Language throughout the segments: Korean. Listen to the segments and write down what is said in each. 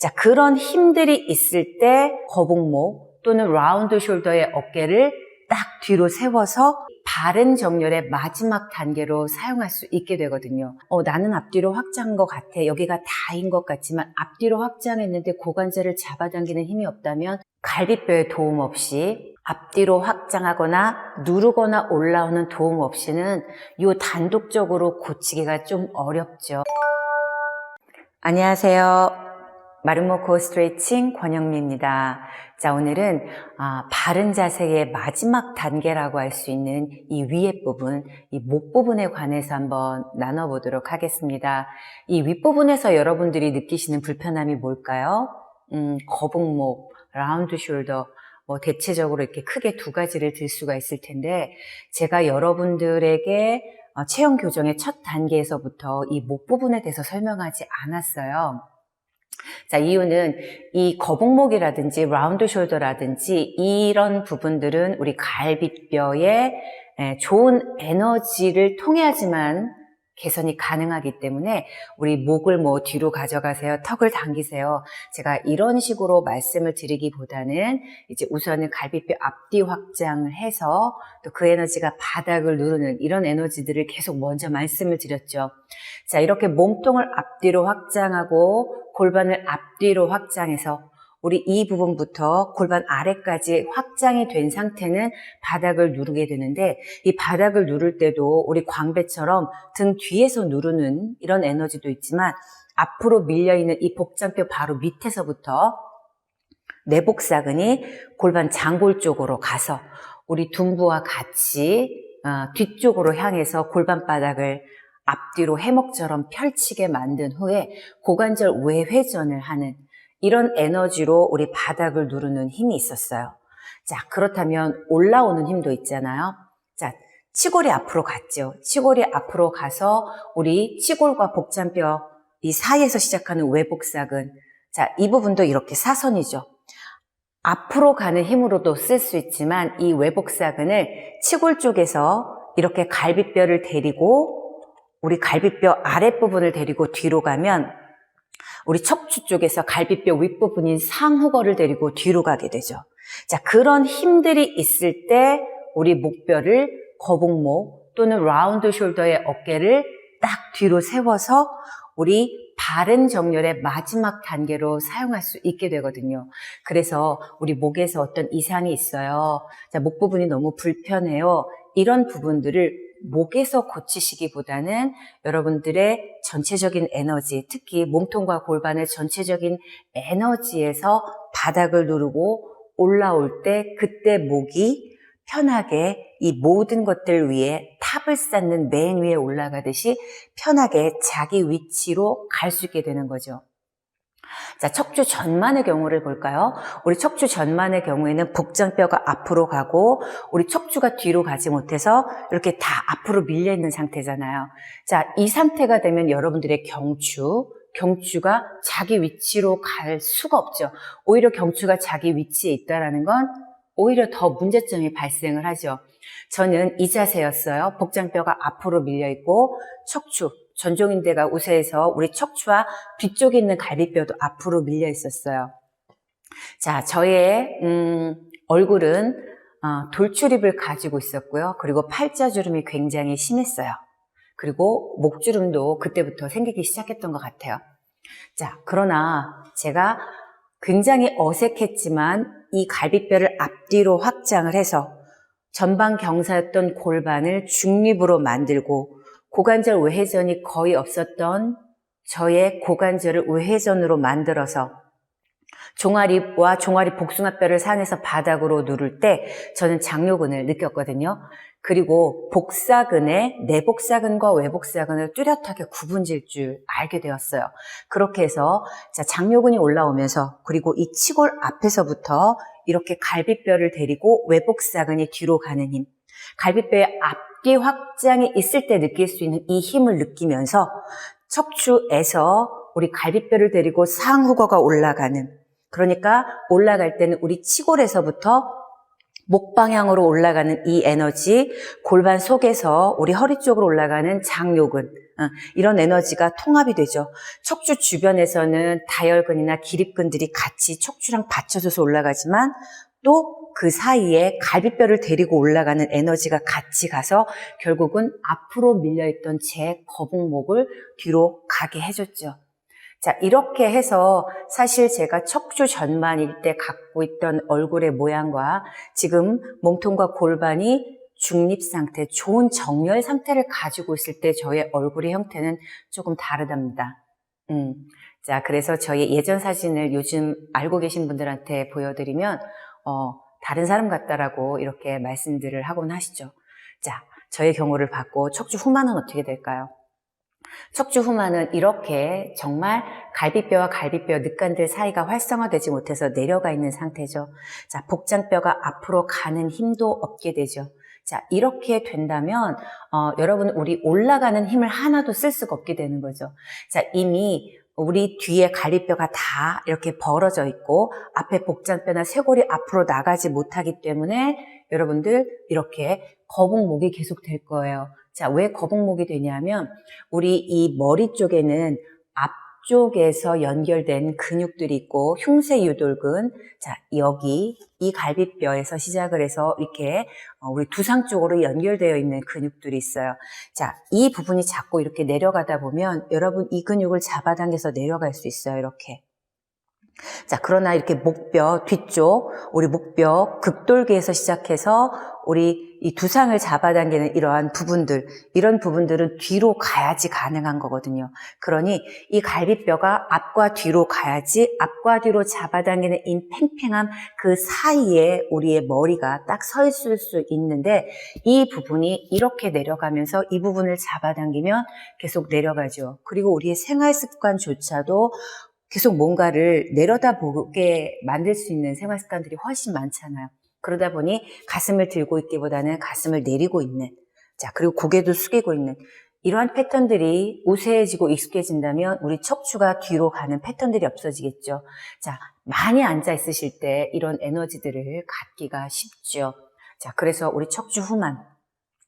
자, 그런 힘들이 있을 때 거북목 또는 라운드 숄더의 어깨를 딱 뒤로 세워서 바른 정렬의 마지막 단계로 사용할 수 있게 되거든요. 어, 나는 앞뒤로 확장한 것 같아. 여기가 다인 것 같지만 앞뒤로 확장했는데 고관절을 잡아당기는 힘이 없다면 갈비뼈에 도움 없이 앞뒤로 확장하거나 누르거나 올라오는 도움 없이는 이 단독적으로 고치기가 좀 어렵죠. 안녕하세요. 마름모 코 스트레칭 권영미입니다. 자, 오늘은 아, 바른 자세의 마지막 단계라고 할 수 있는 이 위에 부분, 이 목 부분에 관해서 한번 나눠보도록 하겠습니다. 이 윗부분에서 여러분들이 느끼시는 불편함이 뭘까요? 음, 거북목, 라운드 숄더, 뭐 대체적으로 이렇게 크게 두 가지를 들 수가 있을 텐데 제가 여러분들에게 어, 체형 교정의 첫 단계에서부터 이 목 부분에 대해서 설명하지 않았어요. 자, 이유는 이 거북목이라든지 라운드 숄더라든지 이런 부분들은 우리 갈비뼈에 에, 좋은 에너지를 통해야지만 개선이 가능하기 때문에 우리 목을 뭐 뒤로 가져가세요. 턱을 당기세요. 제가 이런 식으로 말씀을 드리기보다는 이제 우선은 갈비뼈 앞뒤 확장을 해서 또 그 에너지가 바닥을 누르는 이런 에너지들을 계속 먼저 말씀을 드렸죠. 자, 이렇게 몸통을 앞뒤로 확장하고 골반을 앞뒤로 확장해서 우리 이 부분부터 골반 아래까지 확장이 된 상태는 바닥을 누르게 되는데 이 바닥을 누를 때도 우리 광배처럼 등 뒤에서 누르는 이런 에너지도 있지만 앞으로 밀려있는 이 복장뼈 바로 밑에서부터 내복사근이 골반 장골 쪽으로 가서 우리 둔부와 같이 어, 뒤쪽으로 향해서 골반바닥을 앞뒤로 해먹처럼 펼치게 만든 후에 고관절 외회전을 하는 이런 에너지로 우리 바닥을 누르는 힘이 있었어요. 자, 그렇다면 올라오는 힘도 있잖아요. 자, 치골이 앞으로 갔죠. 치골이 앞으로 가서 우리 치골과 복장뼈 이 사이에서 시작하는 외복사근. 자, 이 부분도 이렇게 사선이죠. 앞으로 가는 힘으로도 쓸 수 있지만 이 외복사근을 치골 쪽에서 이렇게 갈비뼈를 데리고 우리 갈비뼈 아랫부분을 데리고 뒤로 가면 우리 척추 쪽에서 갈비뼈 윗부분인 상후거를 데리고 뒤로 가게 되죠. 자, 그런 힘들이 있을 때 우리 목뼈를 거북목 또는 라운드 숄더의 어깨를 딱 뒤로 세워서 우리 바른 정렬의 마지막 단계로 사용할 수 있게 되거든요. 그래서 우리 목에서 어떤 이상이 있어요. 자, 목 부분이 너무 불편해요. 이런 부분들을 목에서 고치시기보다는 여러분들의 전체적인 에너지, 특히 몸통과 골반의 전체적인 에너지에서 바닥을 누르고 올라올 때 그때 목이 편하게 이 모든 것들 위에 탑을 쌓는 맨 위에 올라가듯이 편하게 자기 위치로 갈 수 있게 되는 거죠. 자, 척추 전만의 경우를 볼까요? 우리 척추 전만의 경우에는 복장뼈가 앞으로 가고 우리 척추가 뒤로 가지 못해서 이렇게 다 앞으로 밀려 있는 상태잖아요. 자, 이 상태가 되면 여러분들의 경추, 경추가 자기 위치로 갈 수가 없죠. 오히려 경추가 자기 위치에 있다라는 건 오히려 더 문제점이 발생을 하죠. 저는 이 자세였어요. 복장뼈가 앞으로 밀려 있고 척추, 전종인대가 우세해서 우리 척추와 뒤쪽에 있는 갈비뼈도 앞으로 밀려 있었어요. 자, 저의 음, 얼굴은 어, 돌출입을 가지고 있었고요. 그리고 팔자주름이 굉장히 심했어요. 그리고 목주름도 그때부터 생기기 시작했던 것 같아요. 자, 그러나 제가 굉장히 어색했지만 이 갈비뼈를 앞뒤로 확장을 해서 전방 경사였던 골반을 중립으로 만들고 고관절 외회전이 거의 없었던 저의 고관절을 외회전으로 만들어서 종아리와 종아리 복숭아뼈를 상에서 바닥으로 누를 때 저는 장요근을 느꼈거든요. 그리고 복사근의 내복사근과 외복사근을 뚜렷하게 구분질 줄 알게 되었어요. 그렇게 해서 자 장요근이 올라오면서 그리고 이 치골 앞에서부터 이렇게 갈비뼈를 데리고 외복사근이 뒤로 가는 힘, 갈비뼈의 앞 뒤 확장이 있을 때 느낄 수 있는 이 힘을 느끼면서 척추에서 우리 갈비뼈를 데리고 상후거가 올라가는 그러니까 올라갈 때는 우리 치골에서부터 목 방향으로 올라가는 이 에너지, 골반 속에서 우리 허리 쪽으로 올라가는 장요근, 어, 이런 에너지가 통합이 되죠. 척추 주변에서는 다혈근이나 기립근들이 같이 척추랑 받쳐져서 올라가지만 또 그 사이에 갈비뼈를 데리고 올라가는 에너지가 같이 가서 결국은 앞으로 밀려있던 제 거북목을 뒤로 가게 해줬죠. 자, 이렇게 해서 사실 제가 척추 전만일 때 갖고 있던 얼굴의 모양과 지금 몸통과 골반이 중립 상태, 좋은 정렬 상태를 가지고 있을 때 저의 얼굴의 형태는 조금 다르답니다. 음. 자, 그래서 저희 예전 사진을 요즘 알고 계신 분들한테 보여드리면, 어, 다른 사람 같다라고 이렇게 말씀들을 하곤 하시죠. 자, 저의 경우를 받고 척추 후만은 어떻게 될까요? 척추 후만은 이렇게 정말 갈비뼈와 갈비뼈 늑간들 사이가 활성화되지 못해서 내려가 있는 상태죠. 자, 복장뼈가 앞으로 가는 힘도 없게 되죠. 자, 이렇게 된다면, 어, 여러분, 우리 올라가는 힘을 하나도 쓸 수가 없게 되는 거죠. 자, 이미 우리 뒤에 갈비뼈가 다 이렇게 벌어져 있고, 앞에 복장뼈나 쇄골이 앞으로 나가지 못하기 때문에 여러분들 이렇게 거북목이 계속 될 거예요. 자, 왜 거북목이 되냐면, 우리 이 머리 쪽에는 앞쪽에서 연결된 근육들이 있고, 흉쇄 유돌근, 자, 여기, 이 갈비뼈에서 시작을 해서 이렇게 어, 우리 두상 쪽으로 연결되어 있는 근육들이 있어요. 자, 이 부분이 자꾸 이렇게 내려가다 보면 여러분 이 근육을 잡아당겨서 내려갈 수 있어요. 이렇게. 자, 그러나 이렇게 목뼈 뒤쪽, 우리 목뼈 극돌기에서 시작해서 우리 이 두상을 잡아당기는 이러한 부분들, 이런 부분들은 뒤로 가야지 가능한 거거든요. 그러니 이 갈비뼈가 앞과 뒤로 가야지 앞과 뒤로 잡아당기는 이 팽팽함 그 사이에 우리의 머리가 딱 서 있을 수 있는데 이 부분이 이렇게 내려가면서 이 부분을 잡아당기면 계속 내려가죠. 그리고 우리의 생활 습관조차도 계속 뭔가를 내려다보게 만들 수 있는 생활 습관들이 훨씬 많잖아요. 그러다 보니 가슴을 들고 있기보다는 가슴을 내리고 있는, 자, 그리고 고개도 숙이고 있는 이러한 패턴들이 우세해지고 익숙해진다면 우리 척추가 뒤로 가는 패턴들이 없어지겠죠. 자, 많이 앉아 있으실 때 이런 에너지들을 갖기가 쉽죠. 자, 그래서 우리 척추 후만,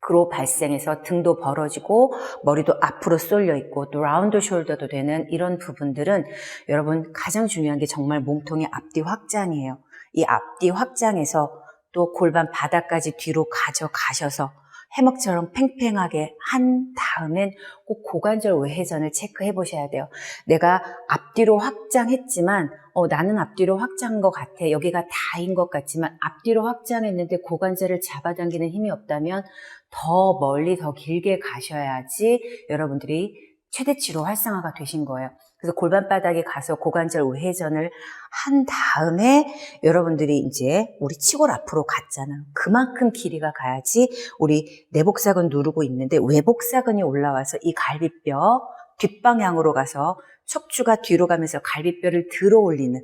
그로 발생해서 등도 벌어지고 머리도 앞으로 쏠려 있고 또 라운드 숄더도 되는 이런 부분들은 여러분 가장 중요한 게 정말 몸통의 앞뒤 확장이에요. 이 앞뒤 확장에서 또 골반 바닥까지 뒤로 가져가셔서 해먹처럼 팽팽하게 한 다음엔 꼭 고관절 외회전을 체크해 보셔야 돼요. 내가 앞뒤로 확장했지만 어, 나는 앞뒤로 확장한 것 같아. 여기가 다인 것 같지만 앞뒤로 확장했는데 고관절을 잡아당기는 힘이 없다면 더 멀리 더 길게 가셔야지 여러분들이 최대치로 활성화가 되신 거예요. 그래서 골반 바닥에 가서 고관절 우회전을 한 다음에 여러분들이 이제 우리 치골 앞으로 갔잖아. 그만큼 길이가 가야지 우리 내복사근 누르고 있는데 외복사근이 올라와서 이 갈비뼈 뒷방향으로 가서 척추가 뒤로 가면서 갈비뼈를 들어 올리는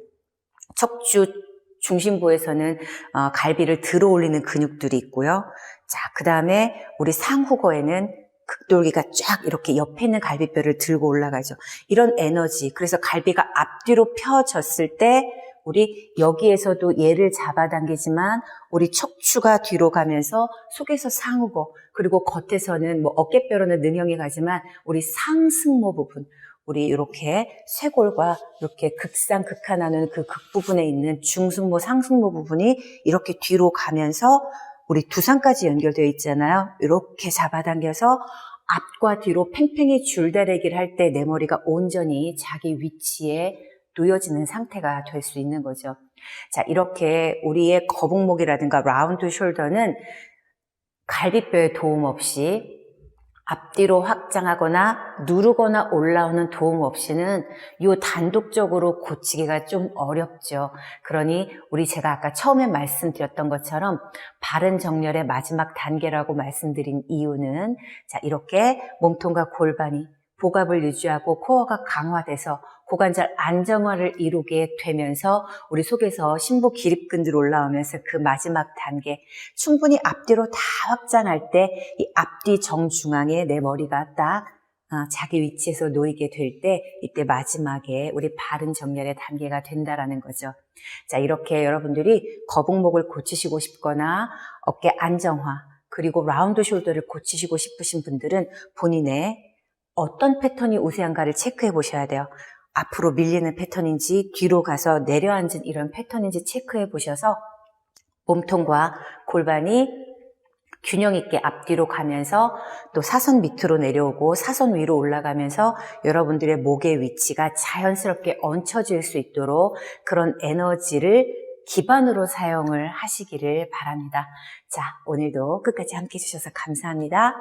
척추 중심부에서는 어, 갈비를 들어 올리는 근육들이 있고요. 자, 그 다음에 우리 상후거에는 극돌기가 쫙 이렇게 옆에 있는 갈비뼈를 들고 올라가죠. 이런 에너지. 그래서 갈비가 앞뒤로 펴졌을 때 우리 여기에서도 얘를 잡아당기지만 우리 척추가 뒤로 가면서 속에서 상우고 그리고 겉에서는 뭐 어깨뼈로는 능형이 가지만 우리 상승모 부분 우리 이렇게 쇄골과 이렇게 극상 극하 나는 그 극 부분에 있는 중승모 상승모 부분이 이렇게 뒤로 가면서 우리 두상까지 연결되어 있잖아요. 이렇게 잡아당겨서 앞과 뒤로 팽팽히 줄다리기를 할 때 내 머리가 온전히 자기 위치에 놓여지는 상태가 될 수 있는 거죠. 자, 이렇게 우리의 거북목이라든가 라운드 숄더는 갈비뼈의 도움 없이 앞뒤로 확장하거나 누르거나 올라오는 도움 없이는 요 단독적으로 고치기가 좀 어렵죠. 그러니 우리 제가 아까 처음에 말씀드렸던 것처럼 바른 정렬의 마지막 단계라고 말씀드린 이유는 자, 이렇게 몸통과 골반이 복압을 유지하고 코어가 강화돼서 고관절 안정화를 이루게 되면서 우리 속에서 심부 기립근들 올라오면서 그 마지막 단계 충분히 앞뒤로 다 확장할 때 이 앞뒤 정중앙에 내 머리가 딱 아, 자기 위치에서 놓이게 될 때 이때 마지막에 우리 바른 정렬의 단계가 된다라는 거죠. 자 이렇게 여러분들이 거북목을 고치시고 싶거나 어깨 안정화 그리고 라운드 숄더를 고치시고 싶으신 분들은 본인의 어떤 패턴이 우세한가를 체크해 보셔야 돼요. 앞으로 밀리는 패턴인지 뒤로 가서 내려앉은 이런 패턴인지 체크해 보셔서 몸통과 골반이 균형 있게 앞뒤로 가면서 또 사선 밑으로 내려오고 사선 위로 올라가면서 여러분들의 목의 위치가 자연스럽게 얹혀질 수 있도록 그런 에너지를 기반으로 사용을 하시기를 바랍니다. 자, 오늘도 끝까지 함께 해주셔서 감사합니다.